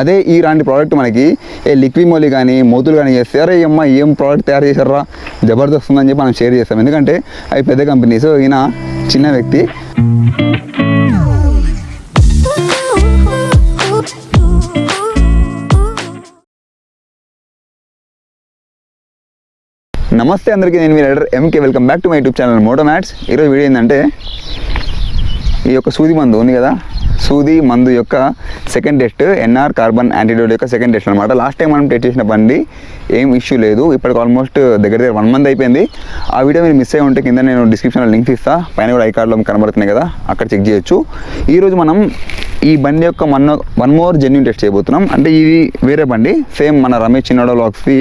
అదే ఈ రాంటి ప్రోడక్ట్ మనకి ఏ లిక్విమోలి కానీ మోతులు కానీ చేస్తే అరే అమ్మ ఏం ప్రోడక్ట్ తయారు చేశారా జబర్దస్త్ ఉందని చెప్పి మనం షేర్ చేస్తాం. ఎందుకంటే అవి పెద్ద కంపెనీ సో ఈయన చిన్న వ్యక్తి. నమస్తే అందరికీ నేను మీ rider MK welcome back to my YouTube channel moto mats ఈరోజు వీడియో ఏంటంటే ఈ యొక్క సూది మందు ఉంది కదా సూది మందు యొక్క second test NR carbon antidote యొక్క సెకండ్ టెస్ట్ అనమాట లాస్ట్ టైం మనం టెస్ట్ చేసిన బండి ఏం ఇష్యూ లేదు. ఇప్పటికి ఆల్మోస్ట్ దగ్గర దగ్గర వన్ మంత్ అయిపోయింది. ఆ వీడియో మీరు మిస్ అయ్యి ఉంటే కింద నేను డిస్క్రిప్షన్లో లింక్ ఇస్తా. పైన కూడా ఐ కార్డ్లో కనబడుతున్నాయి కదా అక్కడ చెక్ చేయొచ్చు. ఈరోజు మనం ఈ బండి యొక్క one one more genuine test చేయబోతున్నాం. అంటే ఇది వేరే బండి. సేమ్ మన రమేష్ చిన్నడో లాక్స్ది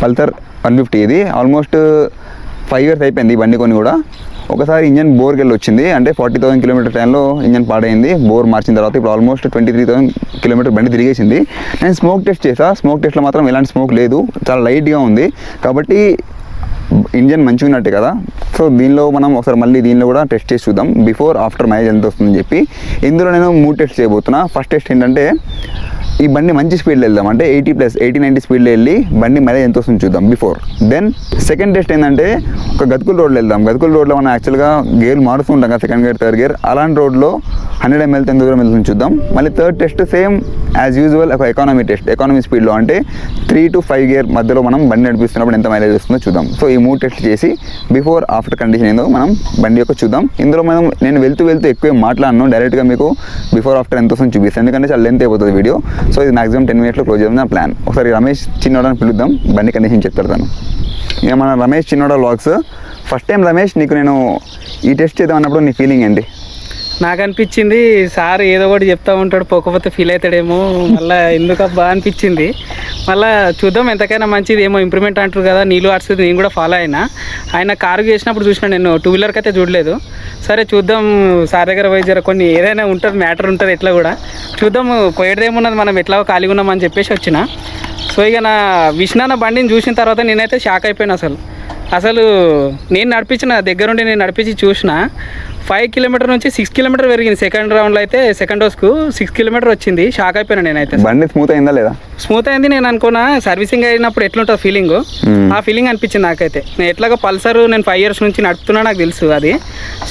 పల్సర్ వన్ ఫిఫ్టీ ఇది. ఆల్మోస్ట్ ఫైవ్ ఇయర్స్ అయిపోయింది ఈ బండి కొని కూడా. ఒకసారి ఇంజన్ బోర్కి వెళ్ళి వచ్చింది. అంటే ఫార్టీ థౌసండ్ కిలోమీటర్ టైంలో ఇంజన్ పాడైంది. బోర్ మార్చిన తర్వాత ఇప్పుడు almost twenty three thousand kilometre బండి తిరిగేసింది. నేను స్మోక్ టెస్ట్ చేసా స్మోక్ టెస్ట్లో మాత్రం ఎలాంటి స్మోక్ లేదు. చాలా లైట్గా ఉంది. కాబట్టి ఇంజన్ మంచిగా ఉన్నట్టే కదా. సో దీనిలో మనం ఒకసారి మళ్ళీ దీనిలో కూడా టెస్ట్ చేసి చూద్దాం. బిఫోర్ ఆఫ్టర్ మైలేజ్ ఎంత వస్తుందని చెప్పి. ఇందులో నేను మూడు టెస్ట్ చేయబోతున్నా. ఫస్ట్ టెస్ట్ ఏంటంటే ఈ బండి మంచి స్పీడ్లో వెళ్దాం. అంటే ఎయిటీ ప్లస్ ఎయిటీ నైంటీ స్పీడ్లో వెళ్ళి బండి మైలేజ్ ఎంత వస్తుంది చూద్దాం బిఫోర్. దెన్ సెకండ్ టెస్ట్ ఏంటంటే ఒక గతుకుల రోడ్లో వెళ్దాం. గతుకుల రోడ్లో మనం యాక్చువల్గా గేర్ మారుస్తూ ఉంటాం కదా సెకండ్ గేర్ థర్డ్ గేర్ అలాంటి రోడ్లో హండ్రెడ్ ఎంఎల్ ఎంత దూరం వెళ్తుంది చూద్దాం. మళ్ళీ third test same as usual ఒక ఎకానమీ టెస్ట్ ఎకానమీ స్పీడ్లో అంటే త్రీ టు ఫైవ్ గేర్ మధ్యలో మనం బండి నడిపిస్తున్నప్పుడు ఎంత మైలేజ్ వస్తుందో చూద్దాం. సో ఈ మూడు టెస్ట్ చేసి బిఫోర్ ఆఫ్టర్ కండిషన్ ఏందో మనం బండి యొక్క చూద్దాం. ఇందులో మనం నేను వెళ్తూ వెళ్తూ ఎక్కువ మాట్లాడను. డైరెక్ట్గా మీకు బిఫోర్ ఆఫ్టర్ ఎంత వస్తుంది చూపిస్తాను. ఎందుకంటే చాలా లెంత్ అయిపోతుంది వీడియో సో ఇది మాక్సిమం టెన్ మినిట్స్లో క్లోజ్ చేద్దాం నా ప్లాన్ ఒకసారి రమేష్ చిన్నోడని పిలుద్దాం బండి కండిషన్ చెప్తాను ఇక మన రమేష్ చిన్నోడ వ్లాగ్స్ ఫస్ట్ టైం రమేష్ నీకు నేను ఈ టెస్ట్ చేద్దాం అన్నప్పుడు నీ ఫీలింగ్ ఏంటి? నాకు అనిపించింది సార్ ఏదో ఒకటి చెప్తా ఉంటాడు పోకపోతే ఫీల్ అవుతాడేమో మళ్ళీ ఎందుకబ్బా అనిపించింది. మళ్ళీ చూద్దాం ఎంతకైనా మంచిది. ఏమో ఇంప్రూవ్మెంట్ అంటారు కదా నీళ్ళు ఆడుతుంది నేను కూడా ఫాలో అయినా. ఆయన కారు చేసినప్పుడు చూసిన నేను టూ వీలర్కి అయితే చూడలేదు. సరే చూద్దాం సార్ దగ్గర పోయి జర కొన్ని ఏదైనా ఉంటుంది మ్యాటర్ ఉంటుంది ఎట్లా కూడా. చూద్దాం పోయేదేమున్నది మనం ఎట్లా ఖాళీగా ఉన్నామని చెప్పేసి వచ్చిన. సో ఇక నా విష్ణాన బండిని చూసిన తర్వాత నేనైతే షాక్ అయిపోయాను అసలు. అసలు నేను నడిపించిన దగ్గరుండి నేను నడిపించి చూసిన ఫైవ్ కిలోమీటర్ నుంచి సిక్స్ కిలోమీటర్ పెరిగింది. సెకండ్ రౌండ్లో అయితే సెకండ్ డోస్కు సిక్స్ కిలోమీటర్ వచ్చింది. షాక్ అయిపోయినా నేనైతే. బండి స్మూత్ అయిందా లేదా? స్మూత్ అయింది. నేను అనుకున్నా సర్వీసింగ్ అయినప్పుడు ఎట్లుంటుంది ఫీలింగ్. ఆ ఫీలింగ్ అనిపించింది నాకైతే. నేను ఎట్లాగో పల్సర్ నేను ఫైవ్ ఇయర్స్ నుంచి నడుపుతున్నా నాకు తెలుసు అది.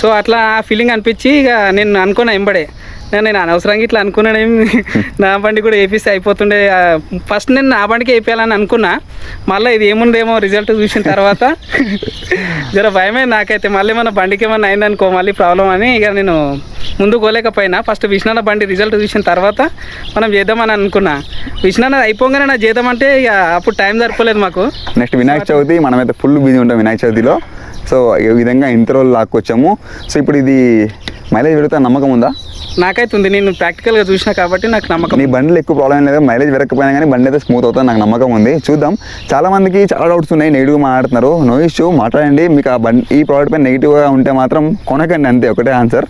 సో అట్లా ఆ ఫీలింగ్ అనిపించి ఇక నేను అనుకున్నా ఎంబడే నేను అనవసరంగా ఇట్లా అనుకున్నానేం నా బండి కూడా వేపిస్తే అయిపోతుండే. ఫస్ట్ నేను నా బండికి వేయించాలని అనుకున్నా. మళ్ళీ ఇది ఏముందేమో రిజల్ట్ చూసిన తర్వాత. జర భయమే నాకైతే. మళ్ళీ మన బండికి ఏమన్నా అయిందనుకో మళ్ళీ ప్రాబ్లం అని ఇక నేను ముందు పోలేకపోయినా. ఫస్ట్ విష్ణాన్న బండి రిజల్ట్ చూసిన తర్వాత మనం చేద్దామని అనుకున్నా. విష్ణాన్న అయిపోగానే నా చేద్దామంటే ఇక అప్పుడు టైం సరిపోలేదు మాకు. నెక్స్ట్ వినాయక చవితి మనమైతే ఫుల్ బిజీ ఉంటాం వినాయక చవితిలో. సో ఈ విధంగా ఇంత రోజులు లాక్కొచ్చాము. సో ఇప్పుడు ఇది మైలేజ్ పెడితే నమ్మకం ఉందా? నాకైతే ఉంది. నేను ప్రాక్టికల్గా చూసిన కాబట్టి నాకు నమ్మకం నీ బండిలో ఎక్కువ ప్రాబ్లం లేదు. మైలేజ్ పెరగకపోయినా కానీ బండి అయితే స్మూత్ అవుతుంది. నాకు నమ్మకం ఉంది. చూద్దాం. చాలా మందికి చాలా డౌట్స్ ఉన్నాయి. నెగిటివ్గా మాట్లాడుతున్నారు. నో ఇష్యూ మాట్లాడండి. మీకు ఆ బండి ఈ ప్రోడక్ట్ పైన నెగిటివ్గా ఉంటే మాత్రం కొనకండి అంతే. ఒకటే ఆన్సర్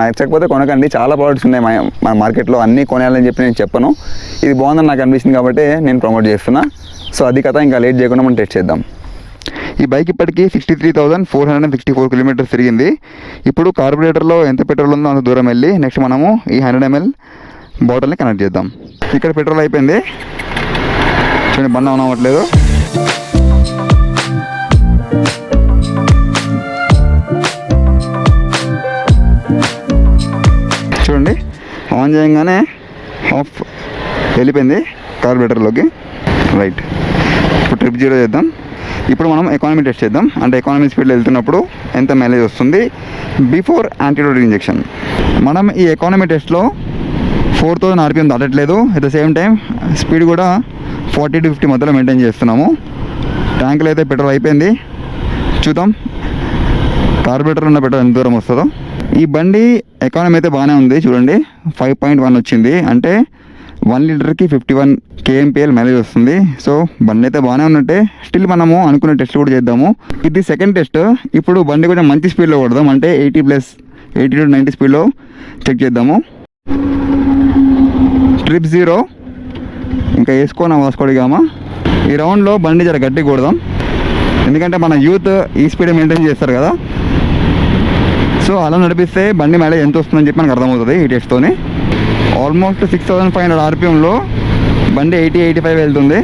నచ్చకపోతే కొనకండి. చాలా ప్రోడక్ట్స్ ఉన్నాయి మా మన మార్కెట్లో అన్నీ కొనాలని చెప్పి నేను చెప్పను. ఇది బాగుందని నాకు అనిపిస్తుంది కాబట్టి నేను ప్రమోట్ చేస్తున్నా. సో అది కథ. ఇంకా లేట్ చేయకుండా మనం టెస్ట్ చేద్దాం. ఈ బైక్ ఇప్పటికీ sixty three thousand four hundred and sixty four kilometres తిరిగింది. ఇప్పుడు కార్బొరేటర్లో ఎంత పెట్రోల్ ఉందో అంత దూరం వెళ్ళి నెక్స్ట్ మనము ఈ హండ్రెడ్ ఎంఎల్ బాటిల్ని కనెక్ట్ చేద్దాం. ఇక్కడ పెట్రోల్ అయిపోయింది. చూడండి బండి ఆన్ అవ్వట్లేదు. చూడండి ఆన్ చేయగానే ఆఫ్ వెళ్ళిపోయింది కార్బొరేటర్లోకి. రైట్. ఇప్పుడు ట్రిప్ జీరో చేద్దాం. ఇప్పుడు మనం ఎకానమీ టెస్ట్ చేద్దాం. అంటే ఎకానమీ స్పీడ్లో వెళ్తున్నప్పుడు ఎంత మైలేజ్ వస్తుంది? బిఫోర్ యాంటీడోట్ ఇంజెక్షన్ మనం ఈ ఎకానమీ టెస్ట్లో four thousand RPM దాటట్లేదు. At the same time speed కూడా ఫార్టీ టు ఫిఫ్టీ మధ్యలో మెయింటైన్ చేస్తున్నాము. ట్యాంకులో అయితే పెట్రోల్ అయిపోయింది. చూద్దాం. కార్బొరేటర్ ఉన్న పెట్రోల్ ఎంత దూరం వస్తుందో. ఈ బండి ఎకానమీ అయితే బాగానే ఉంది. చూడండి. ఫైవ్ పాయింట్ వన్ వచ్చింది. అంటే వన్ లీటర్కి ఫిఫ్టీ వన్ కేఎంపిఎల్ మైలేజ్ వస్తుంది. సో బండి అయితే బాగానే ఉన్నట్టే. స్టిల్ మనము అనుకున్న టెస్ట్ కూడా చేద్దాము. ఇది సెకండ్ టెస్ట్. ఇప్పుడు బండి కొంచెం మంచి స్పీడ్లో కొడదాం. అంటే eighty plus eighty to ninety స్పీడ్లో చెక్ చేద్దాము. ట్రిప్ జీరో ఇంకా వేసుకోనా వాసుకోడిగామా ఈ రౌండ్లో బండి జర గట్టి కొడదాం. ఎందుకంటే మన యూత్ ఈ స్పీడ్ మెయింటైన్ చేస్తారు కదా. సో అలా నడిపిస్తే బండి మైలేజ్ ఎంత వస్తుందని చెప్పి మనకు అర్థమవుతుంది ఈ టెస్ట్తోనే. Almost six thousand five hundred ఆర్పిఎంలో బండి ఎయిటీ ఎయిటీ ఫైవ్ వెళ్తుంది.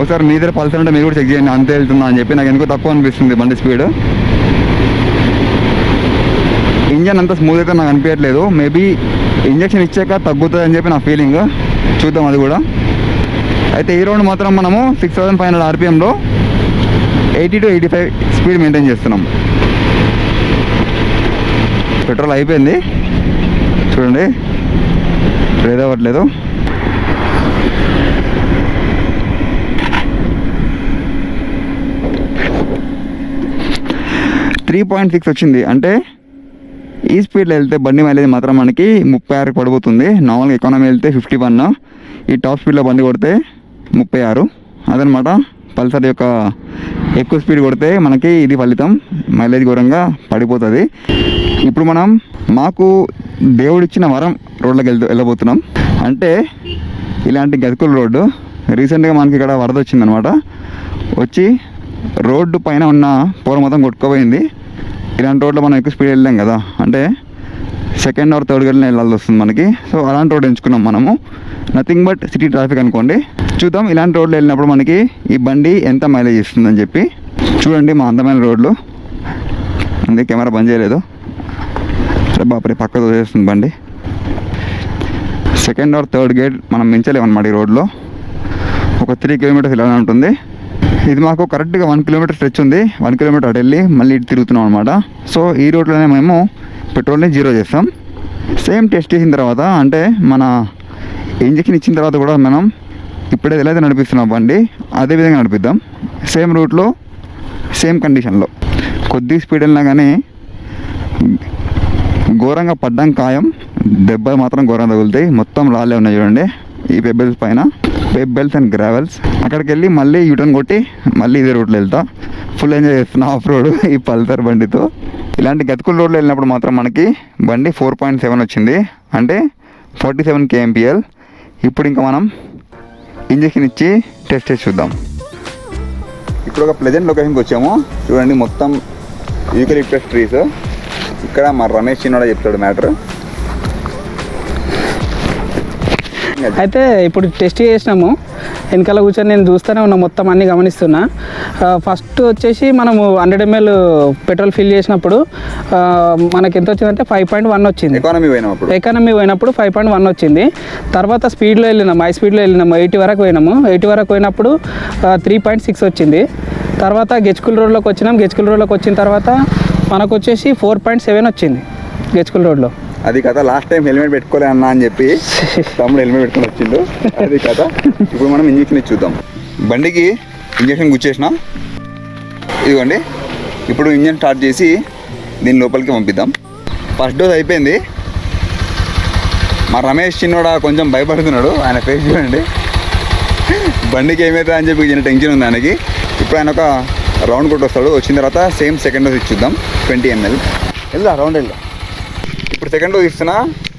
ఒకసారి మీ దగ్గర పల్సర్ ఉంటే మీరు కూడా చెక్ చేయండి అంతే వెళ్తుందా అని చెప్పి. నాకు ఎందుకో తక్కువ అనిపిస్తుంది బండి స్పీడ్ ఇంజన్ అంత స్మూత్ అయితే నాకు అనిపించట్లేదు. మేబీ ఇంజక్షన్ ఇచ్చాక తగ్గుతుంది అని చెప్పి నా ఫీలింగ్ చూద్దాం అది కూడా. అయితే ఈ రౌండ్ మాత్రం మనము six thousand five hundred ఆర్పిఎంలో eighty to eighty five speed maintain చేస్తున్నాం. పెట్రోల్ అయిపోయింది. చూడండి. లేదు అవ్వట్లేదు. త్రీ పాయింట్ సిక్స్ వచ్చింది. అంటే ఈ స్పీడ్లో వెళ్తే బండి మైలేజ్ మాత్రం మనకి ముప్పై ఆరుకి పడిపోతుంది. నార్మల్గా ఎకానమీ వెళ్తే ఫిఫ్టీ వన్. ఈ టాప్ స్పీడ్లో బండి కొడితే ముప్పై ఆరు. అదనమాట పల్సర్ యొక్క ఎక్కువ స్పీడ్ కొడితే మనకి ఇది ఫలితం. మైలేజ్ ఘోరంగా పడిపోతుంది. ఇప్పుడు మనం మాకు దేవుడిచ్చిన వరం రోడ్లోకి వెళ్తూ వెళ్ళబోతున్నాం. అంటే ఇలాంటి గతుకుల రోడ్డు. రీసెంట్గా మనకి ఇక్కడ వరద వచ్చిందనమాట. వచ్చి రోడ్డు పైన ఉన్న పూల మొత్తం కొట్టుకుపోయింది. ఇలాంటి రోడ్లో మనం ఎక్కువ స్పీడ్ వెళ్ళాం కదా. అంటే సెకండ్ ఆర్ థర్డ్ గేర్లో వెళ్ళాల్సి వస్తుంది మనకి. సో అలాంటి రోడ్ ఎంచుకున్నాం మనము. నథింగ్ బట్ సిటీ ట్రాఫిక్ అనుకోండి. చూద్దాం ఇలాంటి రోడ్లు వెళ్ళినప్పుడు మనకి ఈ బండి ఎంత మైలేజ్ ఇస్తుందని చెప్పి. చూడండి మా అందమైన రోడ్లు. అందుకే కెమెరా బంద్ చేయలేదు. అరే బాపరే పక్కతో చేస్తుంది బండి. సెకండ్ ఆర్ థర్డ్ గేట్ మనం మించలేము అనమాట ఈ రోడ్లో. ఒక త్రీ కిలోమీటర్స్ ఇలా ఉంటుంది. ఇది మాకు కరెక్ట్గా వన్ కిలోమీటర్ స్ట్రెచ్ ఉంది. వన్ కిలోమీటర్ అటు వెళ్ళి మళ్ళీ ఇటు తిరుగుతున్నాం అనమాట సో ఈ రోడ్లోనే మేము పెట్రోల్ని జీరో చేస్తాం. సేమ్ టెస్ట్ చేసిన తర్వాత అంటే మన ఇంజక్షన్ ఇచ్చిన తర్వాత కూడా మనం ఇప్పుడే ఎలా అయితే నడిపిస్తున్నాం బండి. అదే విధంగా నడిపిద్దాం. సేమ్ రూట్లో సేమ్ కండిషన్లో. కొద్ది స్పీడ్ వెళ్ళినా కానీ ఘోరంగా పడ్డం ఖాయం. దెబ్బలు మాత్రం ఘోరంగా తగులుతాయి. మొత్తం రాళ్ళే ఉన్నాయి చూడండి. ఈ పెబ్బెల్స్ పైన. పెబ్బెల్స్ అండ్ గ్రావెల్స్ అక్కడికి వెళ్ళి మళ్ళీ యూటర్న్ కొట్టి మళ్ళీ ఇదే రోడ్లో వెళ్తా. ఫుల్ ఎంజాయ్ చేస్తున్నా ఆఫ్ రోడ్ ఈ పల్సర్ బండితో. ఇలాంటి గతుకుల రోడ్లో వెళ్ళినప్పుడు మాత్రం మనకి బండి ఫోర్ పాయింట్ సెవెన్ వచ్చింది. అంటే ఫార్టీ సెవెన్ కేఎంపిఎల్ ఇప్పుడు ఇంకా మనం ఇంజక్షన్ ఇచ్చి టెస్ట్ చేసి చూద్దాం. ఇప్పుడు ఒక ప్లెజెంట్ లొకేషన్కి వచ్చాము. చూడండి మొత్తం యూకలిప్టస్ ట్రీస్ ఇక్కడ మా రమేష్ చిన్నోడ చెప్తాడు మ్యాటర్. అయితే ఇప్పుడు టెస్ట్ చేసినాము. వెనకాల కూర్చొని నేను చూస్తూనే ఉన్నా మొత్తం అన్ని గమనిస్తున్నా. ఫస్ట్ వచ్చేసి మనము హండ్రెడ్ ఎంఎల్ పెట్రోల్ ఫిల్ చేసినప్పుడు మనకి ఎంత వచ్చిందంటే ఫైవ్ పాయింట్ వన్ వచ్చింది. ఎకానమీ పోయినప్పుడు. ఎకానమీ పోయినప్పుడు ఫైవ్ పాయింట్ వన్ వచ్చింది. తర్వాత స్పీడ్లో వెళ్ళినాము హై స్పీడ్లో వెళ్ళినాము ఎయిటీ వరకు పోయినాము. ఎయిటీ వరకు పోయినప్పుడు త్రీ పాయింట్ సిక్స్ వచ్చింది. తర్వాత గెచ్కుల్ రోడ్లోకి వచ్చినాం. గెచ్కుల్ రోడ్లోకి వచ్చిన తర్వాత మనకు వచ్చేసి ఫోర్ పాయింట్ సెవెన్ వచ్చింది గెచ్కుల్ రోడ్లో. అది కదా లాస్ట్ టైం హెల్మెట్ పెట్టుకోలే అన్నా అని చెప్పి తమ్ముడు హెల్మెట్ పెట్టుకొని వచ్చిండు. అది కదా ఇప్పుడు మనం ఇంజక్షన్ ఇచ్చి చూద్దాం. బండికి ఇంజక్షన్ గుచ్చేసినాం ఇదిగోండి. ఇప్పుడు ఇంజన్ స్టార్ట్ చేసి దీని లోపలికి పంపిద్దాం. ఫస్ట్ డోస్ అయిపోయింది. మా రమేష్ చిన్నోడా కొంచెం భయపడుతున్నాడు. ఆయన ఫేస్ చూడండి. బండికి ఏమవుతుందని అని చెప్పి చిన్న టెన్షన్ ఉంది ఆయనకి. ఇప్పుడు ఆయన ఒక రౌండ్ కొట్టి వస్తాడు. వచ్చిన తర్వాత same second dose ఇచ్చిద్దాం. Twenty ML. వెళ్దా రౌండ్ వెళ్దా? ఇప్పుడు సెకండ్ డోస్ ఇస్తున్నా.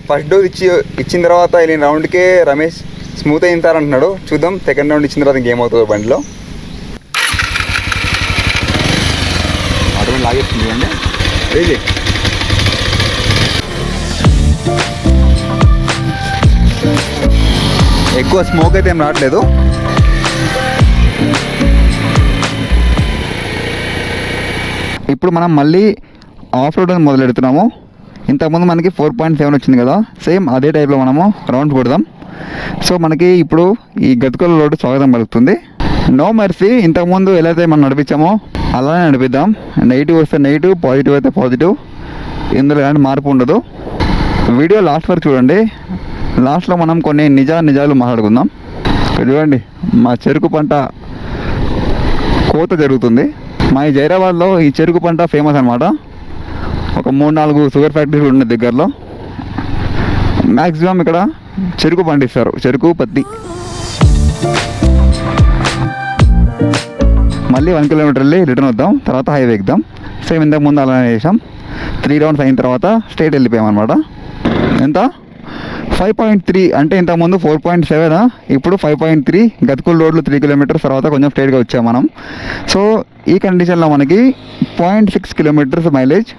ఫస్ట్ డోస్ ఇచ్చి ఇచ్చిన తర్వాత వెళ్ళిన రౌండ్కే రమేష్ స్మూత్ అంటున్నాడు. చూద్దాం. సెకండ్ రౌండ్ ఇచ్చిన తర్వాత ఇంకేమవుతుందో బండిలో. అటువంటి లాగేస్తుంది రేజీ ఎక్కువ స్మోక్ అయితే ఏం రావట్లేదు. ఇప్పుడు మనం మళ్ళీ ఆఫ్ రోడ్ అని మొదలెడుతున్నాము. ఇంతకుముందు మనకి ఫోర్ పాయింట్ సెవెన్ వచ్చింది కదా. సేమ్ అదే టైప్లో మనము రౌండ్ కొడదాం. సో మనకి ఇప్పుడు ఈ గతుకుల రోడ్డు స్వాగతం పలుకుతుంది. నో మర్సీ ఇంతకుముందు ఎలా అయితే మనం నడిపించామో అలానే నడిపిద్దాం. నెగిటివ్ వస్తే నెగిటివ్ పాజిటివ్ అయితే పాజిటివ్ ఇందులో ఎలాంటి మార్పు ఉండదు. వీడియో లాస్ట్ వరకు చూడండి. లాస్ట్లో మనం కొన్ని నిజా నిజాలు మాట్లాడుకుందాం. చూడండి మా చెరుకు పంట కోత జరుగుతుంది. మా ఈ జైరాబాద్లో ఈ చెరుకు పంట ఫేమస్ అనమాట ఒక మూడు నాలుగు షుగర్ ఫ్యాక్టరీలు ఉన్న దగ్గరలో. మ్యాక్సిమం ఇక్కడ చెరుకు పండిస్తారు. చెరుకు పత్తి. మళ్ళీ వన్ కిలోమీటర్ వెళ్ళి రిటర్న్ వద్దాం. తర్వాత హైవే ఎక్కుదాం. సేమ్ ఇంతకు ముందు అలానే చేసాం త్రీ రౌండ్స్ అయిన తర్వాత స్టేట్ వెళ్ళిపోయాం అనమాట ఎంత? ఫైవ్ పాయింట్ త్రీ అంటే ఇంతకుముందు ఫోర్ పాయింట్ సెవెన్ ఇప్పుడు ఫైవ్ పాయింట్ త్రీ గతుకుల రోడ్లు త్రీ కిలోమీటర్స్ తర్వాత కొంచెం స్ట్రైట్గా వచ్చాం మనం. సో ఈ కండిషన్లో మనకి పాయింట్ సిక్స్ కిలోమీటర్స్ మైలేజ్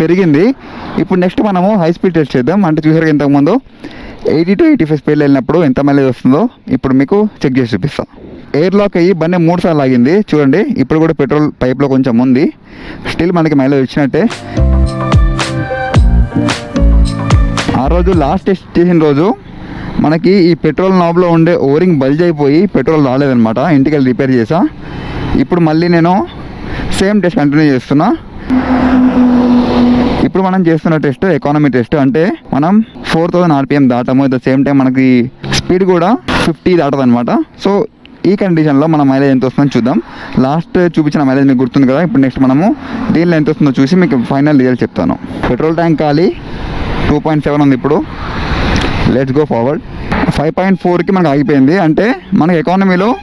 పెరిగింది. ఇప్పుడు నెక్స్ట్ మనము హై స్పీడ్ టెస్ట్ చేద్దాం. అంటే చూసారు ఇంతకుముందు eighty to eighty five speed వెళ్ళినప్పుడు ఎంత మైలేజ్ వస్తుందో ఇప్పుడు మీకు చెక్ చేసి చూపిస్తాం. ఎయిర్ లాక్ అయ్యి బండి మూడు సార్లు ఆగింది. చూడండి ఇప్పుడు కూడా పెట్రోల్ పైప్లో కొంచెం ఉంది. స్టిల్ మనకి మైలేజ్ వచ్చినట్టే. రోజు లాస్ట్ టెస్ట్ చేసిన రోజు మనకి ఈ పెట్రోల్ నాబ్లో ఉండే ఓరింగ్ బల్జ్ అయిపోయి పెట్రోల్ రాలేదనమాట ఇంటికి వెళ్ళి రిపేర్ చేసా. ఇప్పుడు మళ్ళీ నేను సేమ్ టెస్ట్ కంటిన్యూ చేస్తున్నా. ఇప్పుడు మనం చేస్తున్న టెస్ట్ ఎకానమీ టెస్ట్ అంటే మనం ఫోర్ థౌసండ్ ఆర్పిఎం దాటము. అట్ ద సేమ్ టైం మనకి స్పీడ్ కూడా ఫిఫ్టీ దాటదనమాట సో ఈ కండిషన్లో మన మైలేజ్ ఎంత వస్తుందో చూద్దాం. లాస్ట్ చూపించిన మైలేజ్ మీకు గుర్తుంది కదా. ఇప్పుడు నెక్స్ట్ మనము దీనిలో ఎంత వస్తుందో చూసి మీకు ఫైనల్ రిజల్ట్ చెప్తాను. పెట్రోల్ ట్యాంక్ ఖాళీ. టూ పాయింట్ సెవెన్ ఉంది ఇప్పుడు. Let's go forward five point ఫోర్కి మనకు ఆగిపోయింది. అంటే మనకి ఎకానమీలో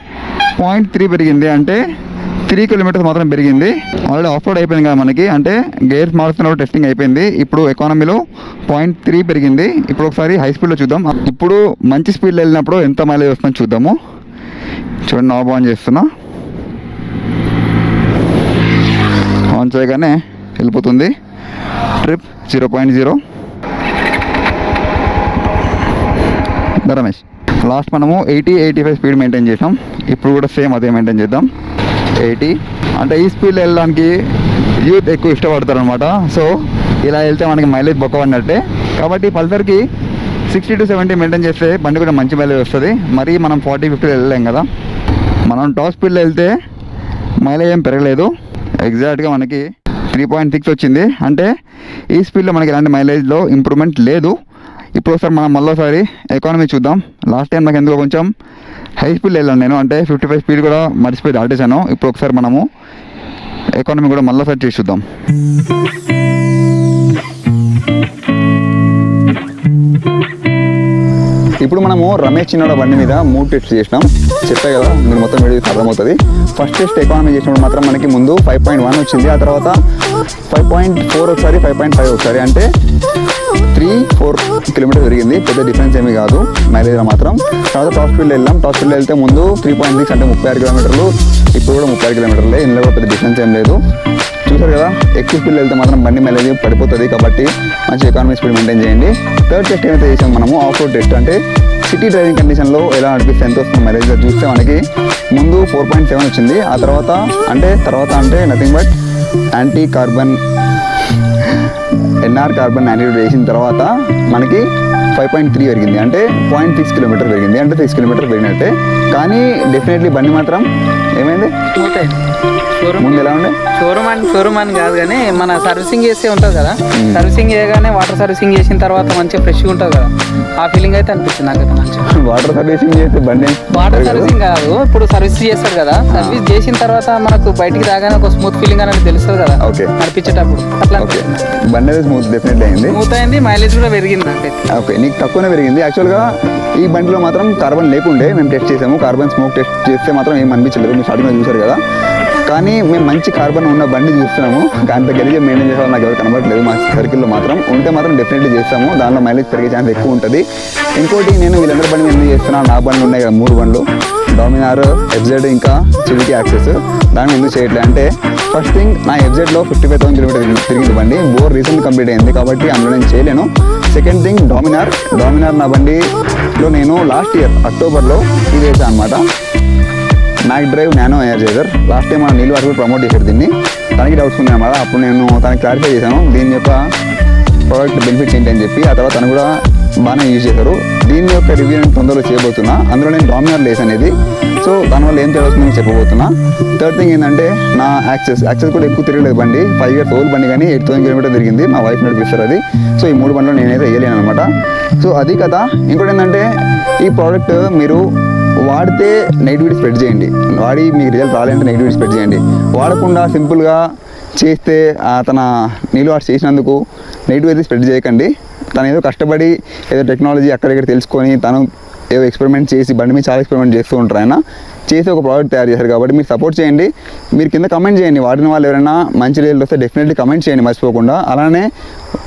పాయింట్ త్రీ పెరిగింది. అంటే త్రీ కిలోమీటర్స్ మాత్రం పెరిగింది. ఆల్రెడీ ఆఫ్ రోడ్ అయిపోయింది కదా మనకి. అంటే గేర్స్ మార్చుతున్న టెస్టింగ్ అయిపోయింది. ఇప్పుడు ఎకానమీలో పాయింట్ త్రీ పెరిగింది. ఇప్పుడు ఒకసారి హై స్పీడ్లో చూద్దాం. ఇప్పుడు మంచి స్పీడ్లో వెళ్ళినప్పుడు ఎంత మైలేజ్ వస్తుందో చూద్దాము. చూడండి నాబ్ ఆన్ చేస్తున్నా. ఆన్ చేయగానే వెళ్ళిపోతుంది. ట్రిప్ జీరో పాయింట్ జీరో దా రమేష్. లాస్ట్ మనము eighty eighty five speed maintain చేసాం. ఇప్పుడు కూడా సేమ్ అదే మెయింటైన్ చేద్దాం. ఎయిటీ. అంటే ఈ స్పీడ్లో వెళ్ళడానికి యూత్ ఎక్కువ ఇష్టపడతారు అనమాట సో ఇలా వెళ్తే మనకి మైలేజ్ బొక్క పడినట్టే. కాబట్టి పల్సర్కి సిక్స్టీ టు సెవెంటీ మెయింటైన్ చేస్తే బండి కూడా మంచి మైలేజ్ వస్తుంది. మరి మనం ఫార్టీ ఫిఫ్టీలో వెళ్ళలేం కదా. మనం టాప్ స్పీడ్లో వెళ్తే మైలేజ్ ఏం పెరగలేదు. ఎగ్జాక్ట్గా మనకి త్రీ పాయింట్ సిక్స్ వచ్చింది. అంటే ఈ స్పీడ్లో మనకి ఎలాంటి మైలేజ్లో ఇంప్రూవ్మెంట్ లేదు. ఇప్పుడు ఒకసారి మనం మళ్ళీసారి ఎకానమీ చూద్దాం. లాస్ట్ టైం నాకు ఎందుకో కొంచెం హై స్పీడ్ వెళ్ళాను నేను అంటే ఫిఫ్టీ ఫైవ్ స్పీడ్ కూడా మర్చిపోయి దాటేశాను. ఇప్పుడు ఒకసారి మనము ఎకానమీ కూడా మళ్ళీసారి చేసి చూద్దాం. ఇప్పుడు మనము రమేష్ చిన్నోడ బండి మీద మూడు టెస్ట్ చేసినాం. చెప్పే కదా మీరు మొత్తం వీడియో అర్థమవుతుంది. ఫస్ట్ టెస్ట్ ఎకానమీ చేసినప్పుడు మాత్రం మనకి ముందు ఫైవ్ పాయింట్ వన్ వచ్చింది ఆ తర్వాత ఫైవ్ పాయింట్ ఫోర్ ఒకసారి ఫైవ్ పాయింట్ ఫైవ్ ఒకసారి. అంటే త్రీ ఫోర్ కిలోమీటర్ పెరిగింది పెద్ద డిఫరెన్స్ ఏమీ కాదు మైలేజ్లో మాత్రం. తర్వాత టాప్ స్పీడ్లో వెళ్ళాం టాప్ స్పీడ్లో వెళ్తే ముందు త్రీ పాయింట్ సిక్స్ అంటే ముప్పై ఆరు కిలోమీటర్లు ఇప్పుడు కూడా ముప్పై ఆరు కిలోమీటర్లే ఇందులో కూడా పెద్ద డిఫరెన్స్ ఏం లేదు. చూసారు కదా ఎక్కువ స్పీడ్ వెళ్తే మాత్రం బండి మైలేజ్ పడిపోతుంది కాబట్టి మంచి ఎకానమీ స్పీడ్ మెయింటైన్ చేయండి. థర్డ్ టెస్ట్ ఏమైతే చేసాం మనము ఆఫ్ రోడ్ టెస్ట్ అంటే సిటీ డ్రైవింగ్ కండిషన్లో ఎలా అనిపిస్తే ఎంత వస్తుంది మైలేజ్ చూస్తే మనకి ముందు ఫోర్ పాయింట్ సెవెన్ వచ్చింది. ఆ తర్వాత అంటే తర్వాత అంటే nothing but anti carbon NR carbon antidote వేసిన తర్వాత మనకి ఫైవ్ పాయింట్ త్రీ పెరిగింది. అంటే పాయింట్ సిక్స్ కిలోమీటర్ పెరిగింది. అంటే సిక్స్ కిలోమీటర్ పెరిగినట్టే. కానీ డెఫినెట్లీ బండి మాత్రం ఏమైంది? ముందు ఎలా ఉండే? షోరూమ్ అని షోరూమ్ అని కాదు కానీ మన సర్వీసింగ్ చేస్తే ఉంటుంది కదా. సర్వీసింగ్ చేయగానే వాటర్ సర్వీసింగ్ చేసిన తర్వాత మంచిగా ఫ్రెష్గా ఉంటుంది కదా. ఆ ఫీలింగ్ అయితే అనిపించింది నాకైతే మంచిగా. వాటర్ సర్వీసింగ్ చేస్తే బండి. వాటర్. సర్వీసింగ్ కాదు ఇప్పుడు సర్వీస్ చేస్తాడు కదా. సర్వీస్ చేసిన తర్వాత మనకు బయటికి రాగానే ఒక స్మూత్ ఫీలింగ్ అనేది తెలుస్తుంది కదా. Okay. నడిపించేటప్పుడు అట్లా ఓకే. బండి అనేది స్మూత్ డెఫినెట్లీ అయింది. స్మూత్ అయింది మైలేజ్ కూడా పెరిగింది నాకైతే ఓకే. నీకు తక్కువనే పెరిగింది. యాక్చువల్గా ఈ బండిలో మాత్రం కార్బన్ లేకుండే. మేము టెస్ట్ చేసాము. కార్బన్ స్మోక్ టెస్ట్ చేస్తే మాత్రం ఏం అనిపించలేదు. మీరు స్టార్టింగ్లో చూసారు కదా. కానీ మేము మంచి కార్బన్ ఉన్న బండి చూస్తున్నాము. అంత గడిగా మెయింటైన్ చేసే వాళ్ళు నాకు ఎవరు కనబడట్లేదు. మా సర్కిల్లో మాత్రం. ఉంటే మాత్రం డెఫినెట్లీ చేస్తాము. దానిలో మైలేజ్ పెరిగే ఛాన్స్ ఎక్కువ ఉంటుంది. ఇంకోటి నేను వీళ్ళందరి బండి ఎందుకు చేస్తున్నాను నా బండ్లు ఉన్నాయి కదా మూడు బండ్లు. డామినార్ ఎఫ్జెడ్ ఇంకా సుజుకి యాక్సెస్ దాన్ని ఎందుకు చేయట్లే అంటే ఫస్ట్ థింగ్ నా ఎఫ్జెడ్లో ఫిఫ్టీ ఫైవ్ థౌసండ్ కిలోమీటర్ తిరిగింది బండి. బోర్ రీసెంట్ కంప్లీట్ అయింది కాబట్టి అందులో నేను చేయలేను. సెకండ్ థింగ్ డామినార్ డామినార్ నా బండిలో నేను లాస్ట్ ఇయర్ అక్టోబర్లో ఇది వేసాను అనమాట MAK drive nano energizer last time మనం నీళ్ళు వారు ప్రమోట్ చేశాడు దీన్ని. తనకి డౌట్స్ ఉన్నాయి అన్నమాట అప్పుడు నేను తనకి క్లారిఫై చేశాను. దీని యొక్క ప్రోడక్ట్ బెనిఫిట్స్ ఏంటి అని చెప్పి. ఆ తర్వాత తను కూడా బాగానే యూజ్ చేశారు దీని యొక్క రివ్యూ నేను తొందరలో చేయబోతున్నా. అందులో నేను డామినార్ లేస్ అనేది. సో దానివల్ల ఏం తేడా వస్తుందో నేను చెప్పబోతున్నా. థర్డ్ థింగ్ ఏంటంటే నా యాక్సెస్ యాక్సెస్ కూడా ఎక్కువ తిరగలేదు బండి. ఫైవ్ ఇయర్స్ ఓల్డ్ బండి కానీ ఎయిట్ థౌసండ్ కిలోమీటర్ తిరిగింది. మా వైఫ్ నడిపిస్తారు అది. సో ఈ మూడు బండ్లు నేనైతే వేయలేను అనమాట సో అది కదా. ఇంకోటి ఏంటంటే ఈ ప్రోడక్ట్ మీరు వాడితే నెగిటివిటీ స్ప్రెడ్ చేయండి. వాడి మీకు రిజల్ట్ రాలేదంటే నెగిటివిటీ స్ప్రెడ్ చేయండి. వాడకుండా సింపుల్గా చేస్తే తన నీళ్ళు వాడు చేసినందుకు నెగిటివ్ అయితే స్ప్రెడ్ చేయకండి. తను ఏదో కష్టపడి ఏదో టెక్నాలజీ అక్కడిక్కడ తెలుసుకొని తను ఏదో ఎక్స్పెరిమెంట్ చేసి బండి మీద చాలా ఎక్స్పెరిమెంట్ చేస్తూ ఉంటారు ఆయన. చేసి ఒక ప్రోడక్ట్ తయారు చేశారు కాబట్టి మీరు సపోర్ట్ చేయండి. మీరు కింద కమెంట్ చేయండి. వాడిన వాళ్ళు ఎవరైనా మంచి రిజల్ట్ వస్తే డెఫినెట్లీ కమెంట్ చేయండి మర్చిపోకుండా. అలానే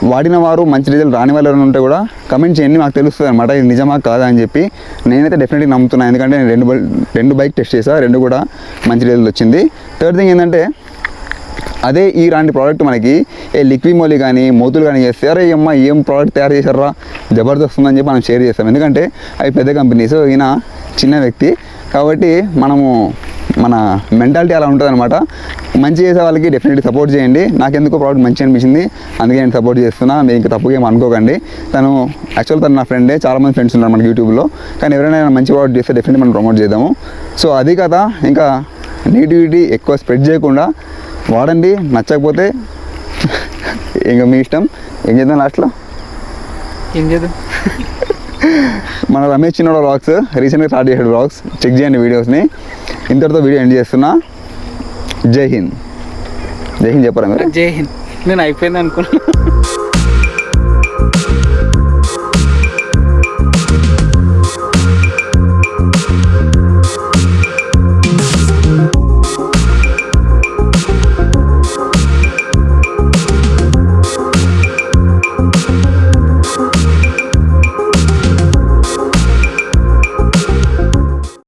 వాడిన వారు మంచి రిజల్ట్ రాని వాళ్ళు ఎవరైనా ఉంటే కూడా కమెంట్ చేయండి. మాకు తెలుస్తుంది అనమాట ఇది నిజమా కాదా అని చెప్పి. నేనైతే డెఫినెట్లీ నమ్ముతున్నాను ఎందుకంటే నేను రెండు బై- రెండు బైక్ టెస్ట్ చేశాను రెండు కూడా మంచి రిజల్ట్ వచ్చింది. థర్డ్ థింగ్ ఏంటంటే అదే ఇలాంటి ప్రోడక్ట్ మనకి ఏ లిక్విడ్ కానీ మోతులు కానీ చేస్తే అరే అమ్మ ఏం ప్రోడక్ట్ తయారు చేశారా? జబర్దస్త్ ఉందని చెప్పి మనం షేర్ చేస్తాం. ఎందుకంటే అవి పెద్ద కంపెనీస్ ఈయన చిన్న వ్యక్తి. కాబట్టి మనము మన మెంటాలిటీ అలా ఉంటుంది అనమాట మంచి చేసే వాళ్ళకి డెఫినెట్లీ సపోర్ట్ చేయండి. నాకెందుకో ప్రోడక్ట్ మంచి అనిపించింది. అందుకే నేను సపోర్ట్ చేస్తున్నా. మీకు ఇంకా తప్పుగా అనుకోకండి. తను యాక్చువల్ తను నా ఫ్రెండే చాలామంది ఫ్రెండ్స్ ఉన్నారు మనకి యూట్యూబ్లో కానీ ఎవరైనా మంచి ప్రోడక్ట్ చేస్తే డెఫినెట్లీ మనం ప్రమోట్ చేద్దాము. సో అది కదా ఇంకా నెగిటివిటీ ఎక్కువ స్ప్రెడ్ చేయకుండా వాడండి. నచ్చకపోతే ఇంకా మీ ఇష్టం? ఏం చేద్దాం లాస్ట్లో ఏం చేద్దాం? మన రమేష్ చిన్నోడ బ్లాగ్స్ రీసెంట్గా స్టార్ట్ చేసాడు బ్లాగ్స్ చెక్ చేయండి వీడియోస్ని ఇంతటితో వీడియో ఎండ్ చేస్తున్నా. జై హింద్. జై హింద్ చెప్పరా మీరు? జై హింద్. నేను అయిపోయింది అనుకున్నాను